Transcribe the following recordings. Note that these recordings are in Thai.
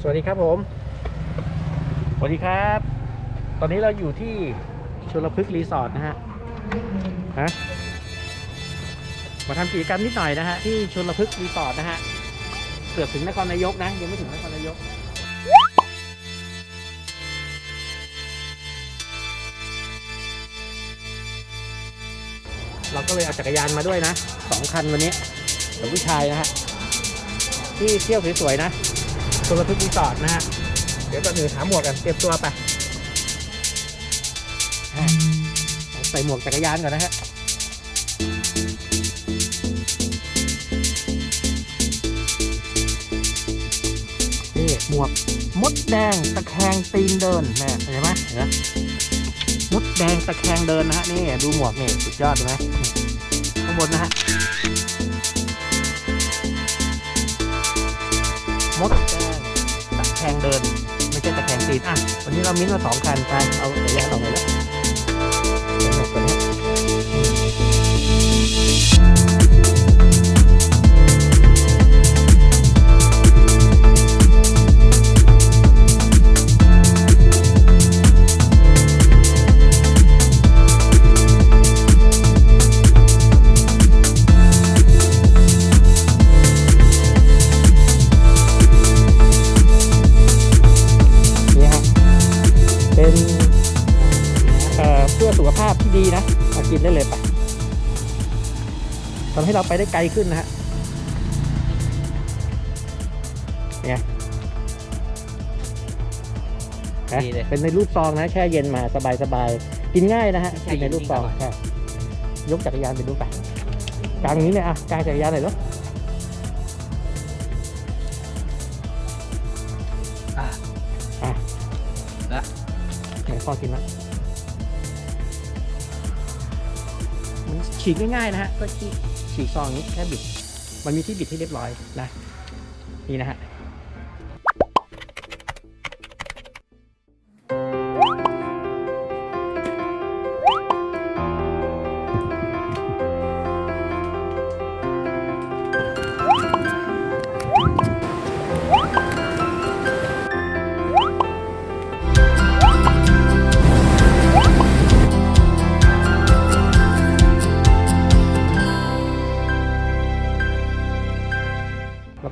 สวัสดีครับผม สวัสดีครับ ตอนนี้เราอยู่ที่ชลพฤกษ์รีสอร์ทนะฮะ ฮะ มาทำกิจกรรมนิดหน่อยนะฮะที่ชลพฤกษ์รีสอร์ทนะฮะ เกือบถึงนครนายกนะ ยังไม่ถึงนครนายกเราก็เลยเอาจักรยานมาด้วยนะสองคันวันนี้กับผู้ชายนะฮะที่เที่ยวสวยๆนะ ชลพฤกษ์รีสอร์ทนะฮะ เดี๋ยวตอนอื่นหาหมวกกันเตรียมตัวไปใส่หมวกจักรยานก่อนนะฮะนี่หมวกมดแดงตะแคงตีนเดินนะเห็นไหมเห็นไหมมดแดงตะแคงเดินนะฮะนี่ดูหมวกนี่สุดยอดเลยไหมข้างบนนะฮะ เดิน ไม่ใช่ตะแคงตีนอะวันนี้เรามิ้นมาสองคันไปเอาจักรยานออกเกินได้เลยปะทำให้เราไปได้ไกลขึ้นนะฮะเนี่ยนะดีเลย เป็นในรูปซองนะ แช่เย็นมาสบายสบายๆกินง่ายนะฮะแช่กินเย็ในนรูปซองยิ่งอร่อยใช่ยกจักรยานไปดูไปกลางนี้เนี่ยอะกลางจักรยานหน่อยเนาะอะอะและไหนพ่อกินละ ฉีกง่ายๆนะฮะก็ฉีกฉีกซองอย่างนี้แค่บิด มันมีที่บิดที่เรียบร้อยนะ นี่นะฮะ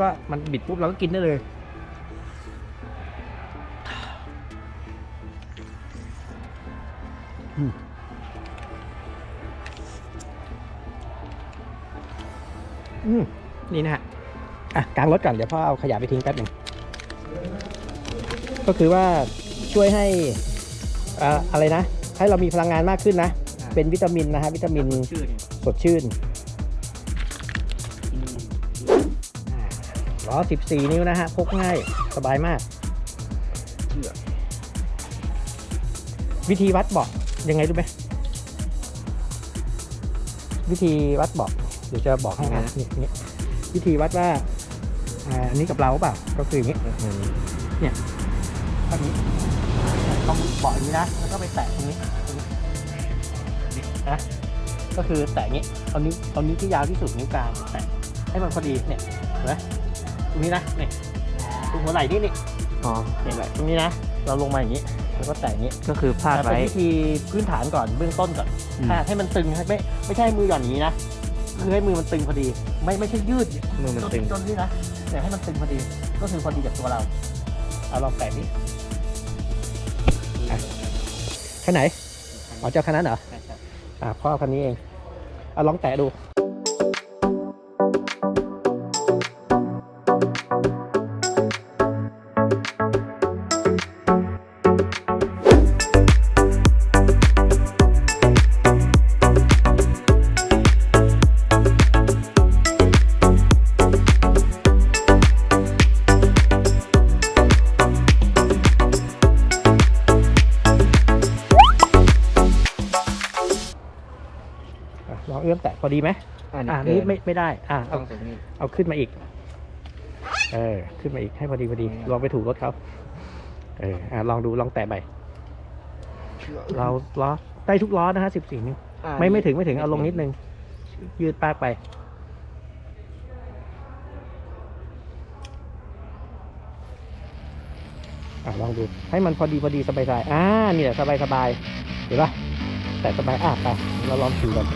ก็มันบิดปุ๊บเราก็กินได้เลย อืมอืมนี่นะฮะ อะกลางรถก่อน เดี๋ยวพ่อเอาขยะไปทิ้งแป๊บหนึ่ง ก็คือว่าช่วยให้อ่าอะไรนะ ให้เรามีพลังงานมากขึ้นนะ เป็นวิตามินนะฮะ วิตามินชื่อเนี่ยสดชื่น ล้อ14 นิ้วนะฮะ พกง่าย สบายมากเชื่อวิธีวัดเบอกยังไงรู้ไหมวิธีวัดเบอกเดี๋ยวจะบอกให้นะนี่นี่วิธีวัดว่าอ่าอันนี้กับเราเปล่าก็คืออย่างนี้เนี่ยตรงนี้ต้องเบาะอย่างนี้นะแล้วก็ไปแตะตรงนี้ตรงนี้นี่นะก็คือแตะอย่างนี้เอานิ้วเอานิ้วที่ยาวที่สุดนิ้วกลางแตะให้มันพอดีเนี่ยเห็นไหม ตรงนี้นะเนี่ยตรงหัวไหล่นี่นี่อ๋อเนี่ยแหละตรงนี้นะ เราลงมาอย่างนี้แล้วก็แตะอย่างนี้ก็คือพาดแต่ไว้เป็นวิธีพื้นฐานก่อนเบื้องต้นก่อนอืมถ้าให้มันตึงให้ไม่ไม่ใช่ให้มือหย่อนอย่างนี้นะคือให้มือมันตึงพอดี ไม่ไม่ใช่ยืดมือมันตึงจนนี่นะแต่ให้มันตึงพอดี ก็คือพอดีจากตัวเราเอาลองแตะดิอะคันไหนอ๋อเจ้าคันนั้นเหรอใช่ใช่อ่าพ่อคันนี้เองเอาลองแตะดู ดีไหมอันอ่านี้นี่ไม่ไม่ได้ อ่าต้เอาองตรงนี้ เอาขึ้นมาอีก เออ ขึ้นมาอีกให้พอดีพอดีอืมลองไปถูกรถเขาเออ อ่าลองดูลองแตะไปเราล้อได้ทุกล้อนะฮะสิบสี่นิ้วอ่าไม่ไม่ถึงไม่ถึงเอาลงนิดนึง ยืดปากไปออะลองดู ให้มันพอดีพอดีสบายสบายๆอ่านี่แหละสบายสบายเห็นปะแต่สบายอะไปเราลองขี่กัน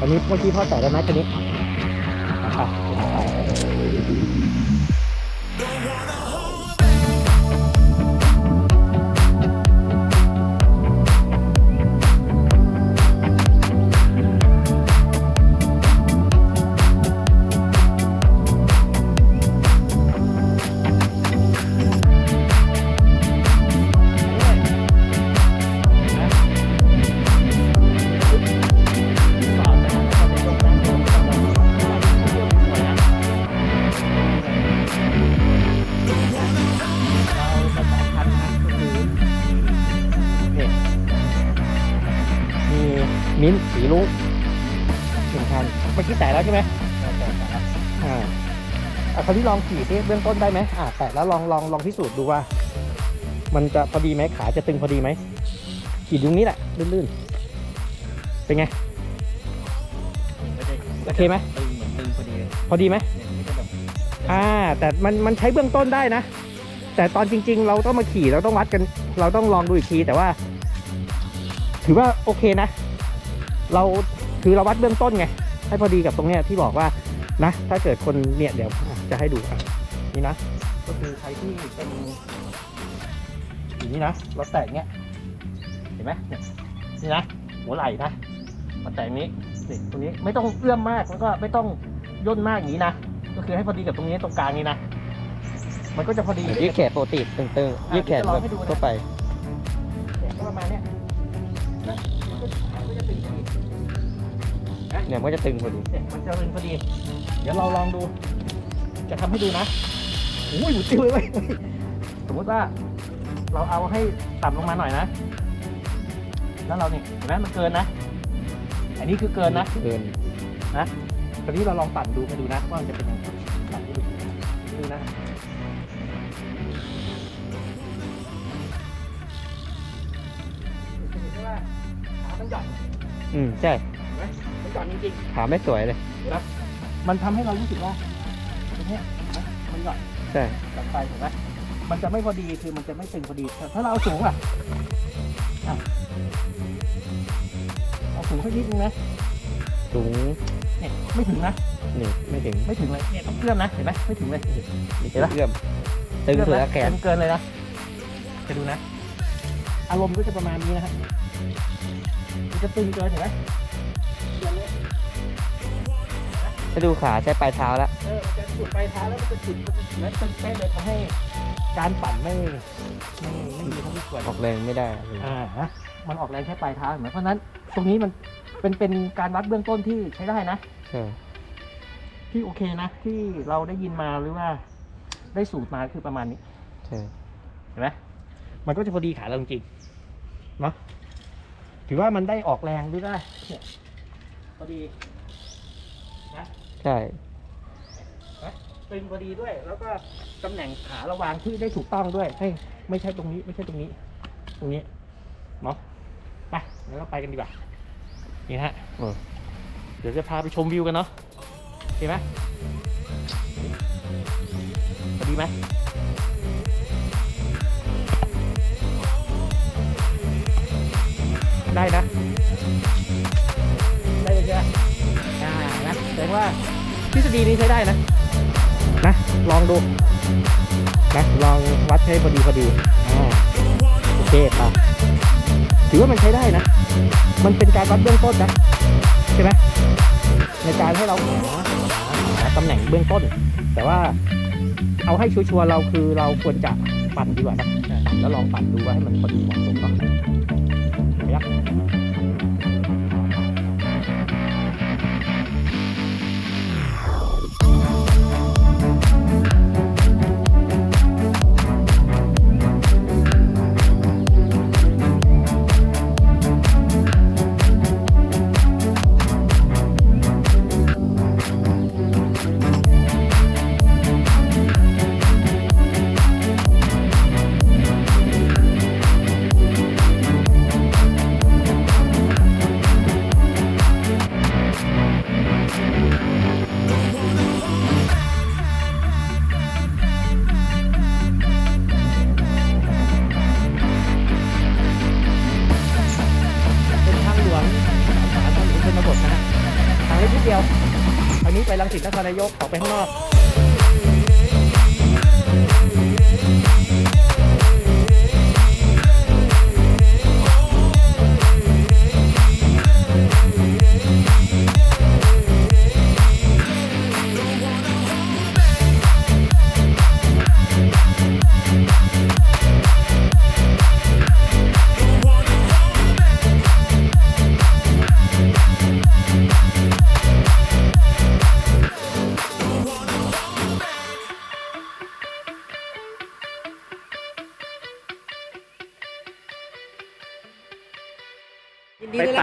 อันนี้เมื่อกี้พ่อแต่แล้วนะคันนี้ไป มิ้นท์สีรุ้งหนึ่งคันเมื่อกี้แตะแล้วใช่ไหมอ่าอะคราวนี้ลองขี่ซิเบื้องต้นได้ไหมอ่าแตะแล้วลองลองลองพิสูจน์ดูว่า มันจะพอดีไหมขาจะตึงพอดีไหมขี่ตรงนี้แหละลื่นๆเป็นไง โอเคไหม ตึงเหมือนตึงพอดีเลยพอดีไหม เนี่ยมันก็จะแบบอ่าแต่มันมันใช้เบื้องต้นได้นะ แต่ตอนจริง ๆ เราต้องมาขี่เราต้องวัดกัน เราต้องลองดูอีกทีแต่ว่า ถือว่าโอเคนะ เราคือเราวัดเบื้องต้นไง ให้พอดีกับตรงเนี้ยที่บอกว่านะ ถ้าเกิดคนเนี่ยเดี๋ยวอะจะให้ดูอะนี่นะ ก็คือใครที่เป็นอย่างนี้นะรถแตกเนี้ยเห็นไหมเนี่ยนี่นะหัวไหล่นะมาแตกนี้นี่ตรงนี้ไม่ต้องเอื้อมมากแล้วก็ไม่ต้องย่นมากอย่างนี้นะก็คือให้พอดีกับตรงนี้ตรงกลางนี้นะมันก็จะพอดี ยืดแขนปกติตึงๆยืดแขนแบบทั่วไป เนี่ยมันก็จะตึงพอดีเนี่ยมันจะตึงพอดี เดี๋ยวเราลองดู จะทำให้ดูนะโอ้ยหมุนติ้วเลยเว้ยสมมติว่า เราเอาให้ต่ำลงมาหน่อยนะ แล้วเราเนี่ยเห็นไหมมันเกินนะ อันนี้คือเกินนะ เกินตอนนี้เราลองปั่นดูไปดูนะว่ามันจะเป็นยังไงปั่นให้ดูดูนะเห็นไหมว่าขามันหย่อนอืมใช่ เห็นไหมมันหย่อนจริงขาไม่สวยเลยๆมันทำให้เรารู้สึกว่าตรงเนี้ยเห็นไหมมันหย่อนใช่กลับไปเห็นไหมมันจะไม่พอดีคือมันจะไม่ตึงพอดีแต่ถ้าเราเอาสูงอะอะเอาสูงสักนิดนึงนะสูงเนี่ยไม่ถึงนะนี่ไม่ถึงไม่ถึงเลยเนี่ยต้องเชื่อมนะเห็นไหมไม่ถึงเลย นี่เห็นปะ เอื้อมตึงสุดแล้วแขน เกินเลยนะจะดูนะ อารมณ์ก็จะประมาณนี้นะฮะมันจะตึงเกินเห็นไหม ถ้าดูขาใช้ปลายเท้าแล้วเออจะจุดปลายเท้าแล้วมันจะจุดมันจะจุดแล้วตึงเป๊ะเลยทำให้การปั่นไม่ไม่ไม่ดีท่าที่ควรออกแรงไม่ได้อ่าฮะมันออกแรงแค่ปลายเท้าเห็นไหมเพราะนั้นตรงนี้มันเป็นเป็นการวัดเบื้องต้นที่ใช้ได้นะใช่ที่โอเคนะ ที่เราได้ยินมาหรือว่า ได้สูตรมาคือประมาณนี้ใช่เห็นไหมมันก็จะพอดีขาเราจริงเนาะถือว่ามันได้ออกแรงด้วยได้พอดี ใช่ ตึงพอดีด้วย แล้วก็ตำแหน่งขาระวางที่ได้ถูกต้องด้วยให้ไม่ใช่ตรงนี้ ไม่ใช่ตรงนี้ ตรงนี้เนาะไปแล้วก็ไปกันดีกว่านี่ฮะอืมเดี๋ยวจะพาไปชมวิวกันเนาะโอเคไหมพอดีไหมได้นะ ได้เลยใช่ไหมอ่านะ แสดงว่าทฤษฎีนี้ใช้ได้นะ นะ ลองดู นะ ลองวัดให้พอดีพอดีโอเคป่ะถือว่ามันใช้ได้นะ มันเป็นการวัดเบื้องต้นนะ ใช่ไหมในการให้เราหาหาตำแหน่งเบื้องต้น แต่ว่าเอาให้ชัวร์เราคือเราควรจะปั่นดีกว่านะแล้วลองปั่นดูว่าให้มันพอดีเหมาะสมเนาะเห็นไหมค นครนายกออกไปข้างนอก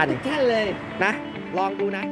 สั่น ทุกท่านเลย นะ ลองดูนะ